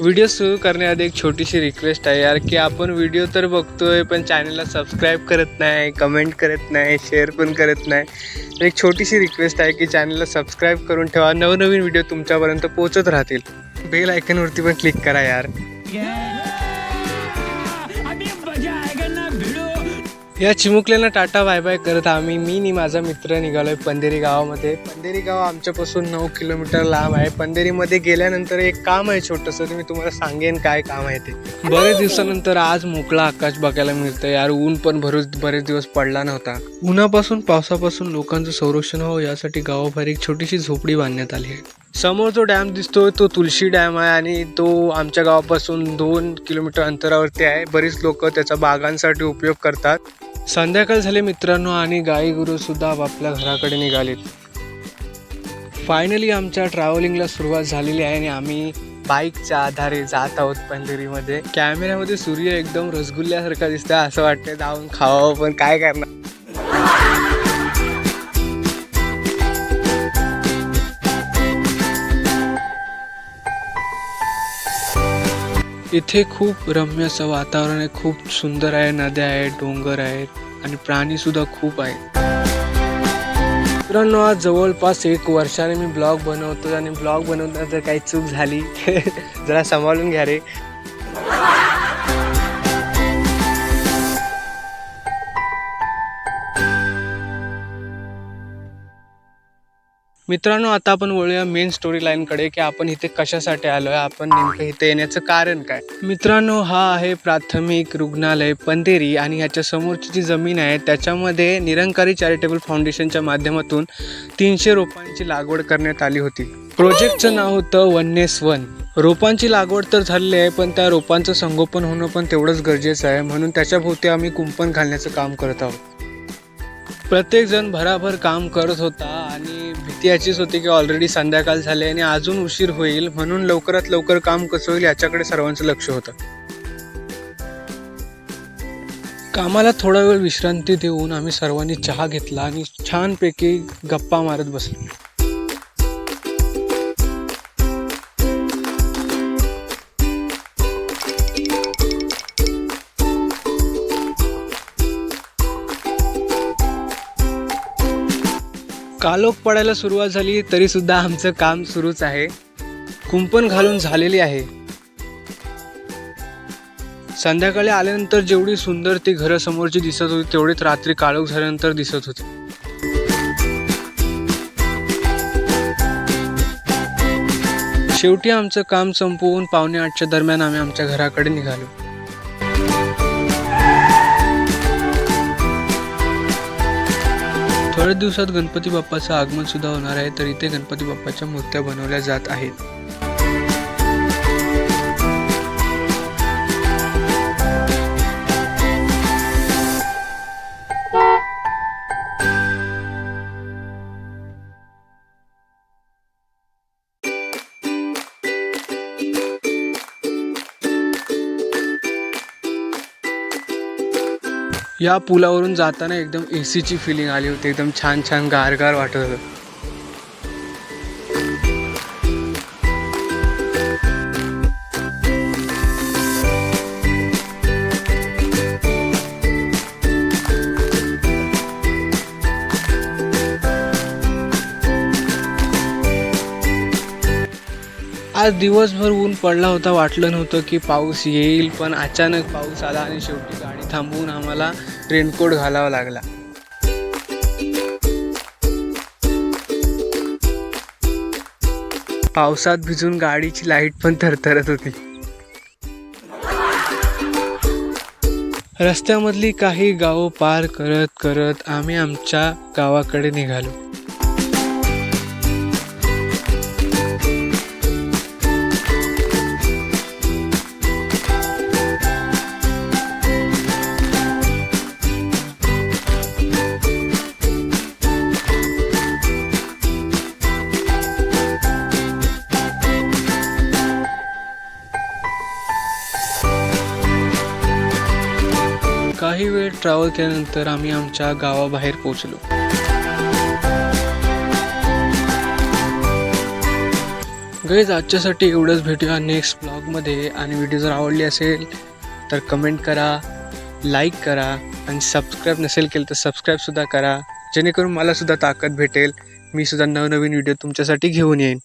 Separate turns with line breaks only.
Video सुरू करण्याआधी एक छोटीशी रिक्वेस्ट आहे यार की आपण व्हिडिओ तर बघतोय पण चॅनलला सबस्क्राईब करत नाही कमेंट करत नाही शेअर पण करत नाही. एक छोटीशी रिक्वेस्ट आहे की चॅनलला सबस्क्राईब करून ठेवा नवनवीन व्हिडिओ तुमच्यापर्यंत पोहोचत राहतील. बेल आयकनवरती पण क्लिक करा यार. या चिमुकल्यानं टाटा बाय बाय करत आम्ही मी आणि माझा मित्र निघालोय पंधेरी गावामध्ये. पंधेरी गाव आमच्यापासून नऊ किलोमीटर लांब आहे. पंधेरीमध्ये गेल्यानंतर एक काम आहे छोटंसं ते मी तुम्हाला सांगेन काय काम आहे ते. बरेच दिवसानंतर आज मोकळा आकाश बघायला मिळतं यार ऊन पण भरूच बरेच दिवस पडला नव्हता. उन्हापासून पावसापासून लोकांचं संरक्षण व्हावं यासाठी गावाबाहेर एक छोटीशी झोपडी बांधण्यात आली आहे. समोर जो डॅम दिसतोय तो तुळशी डॅम आहे आणि तो आमच्या गावापासून दोन किलोमीटर अंतरावरती आहे. बरीच लोक त्याचा बागांसाठी उपयोग करतात. संध्याकाळ झाले मित्रांनो आणि गाई गुरु सुद्धा आपापल्या घराकडे निघालेत. फायनली आमच्या ट्रॅव्हलिंगला सुरुवात झालेली आहे आणि आम्ही बाईकच्या आधारे जात आहोत पंढरीमध्ये. कॅमेऱ्यामध्ये सूर्य एकदम रसगुल्ल्यासारखा दिसतोय असं वाटतंय जाऊन खावावं पण काय करणार? इथे खूप रम्य असं वातावरण आहे खूप सुंदर आहे नद्या आहेत डोंगर आहेत आणि प्राणी सुद्धा खूप आहेत. मित्रांनो आज जवळपास एक वर्षाने मी ब्लॉग बनवतो आणि ब्लॉग बनवताना जर काही चूक झाली जरा सांभाळून घ्या रे. मित्रांनो आता आपण वळूया मेन स्टोरी लाईनकडे की आपण इथे कशासाठी आलो आहे आपण नेमकं इथे येण्याचं कारण काय? मित्रांनो हा आहे प्राथमिक रुग्णालय पंधेरी आणि ह्याच्या समोरची जी जमीन आहे त्याच्यामध्ये निरंकारी चॅरिटेबल फाउंडेशनच्या माध्यमातून तीनशे रोपांची लागवड करण्यात आली होती. प्रोजेक्टचं नाव होतं वन्नेस वन. रोपांची लागवड तर झालेली आहे पण त्या रोपांचं संगोपन होणं पण तेवढंच गरजेचं आहे. म्हणून त्याच्याभोवती आम्ही कुंपण घालण्याचं काम करत आहोत. प्रत्येकजण भराभर काम करत होता आणि भीती याचीच होती की ऑलरेडी संध्याकाळ झाले आणि अजून उशीर होईल म्हणून लवकरात लवकर काम कसं होईल याच्याकडे सर्वांचं लक्ष होतं. कामाला थोडा वेळ विश्रांती देऊन आम्ही सर्वांनी चहा घेतला आणि छानपैकी गप्पा मारत बसलो. कालोख पडायला सुरुवात झाली तरीसुद्धा आमचं काम सुरूच आहे. कुंपण घालून झालेली आहे. संध्याकाळी आल्यानंतर जेवढी सुंदर ती घरं समोरची दिसत होती तेवढीच रात्री काळोख झाल्यानंतर दिसत होती. शेवटी आमचं काम संपवून पावणे आठच्या दरम्यान आम्ही आमच्या घराकडे निघालो. थोड्या दिवसात गणपती बाप्पाचं आगमन सुद्धा होणार आहे तर इथे गणपती बाप्पाच्या मूर्त्या बनवल्या जात आहेत. या पुलावरून जाताना एकदम ए सीची फिलिंग आली होती. एकदम छान छान गारगार वाटत होतं. आज दिवसभर ऊन पडला होता वाटलं नव्हतं की पाऊस येईल पण अचानक पाऊस आला आणि शेवटी गाडी थांबवून आम्हाला रेनकोट घालावा लागला. पावसात भिजून गाडीची लाइट पण थरथरत होती. रस्त्यामधली काही गावं पार करत करत आम्ही आमच्या गावाकडे निघालो. काही वेळ ट्रॅव्हल केल्यानंतर आम्ही आमच्या गावाबाहेर पोहोचलो. गैज आजच्यासाठी एवढंच. भेटूया नेक्स्ट ब्लॉगमध्ये आणि व्हिडिओ जर आवडली असेल तर कमेंट करा लाईक करा आणि सबस्क्राईब नसेल केलं तर सबस्क्राईबसुद्धा करा. जेणेकरून मलासुद्धा ताकद भेटेल. मी सुद्धा नवनवीन व्हिडिओ तुमच्यासाठी घेऊन येईन.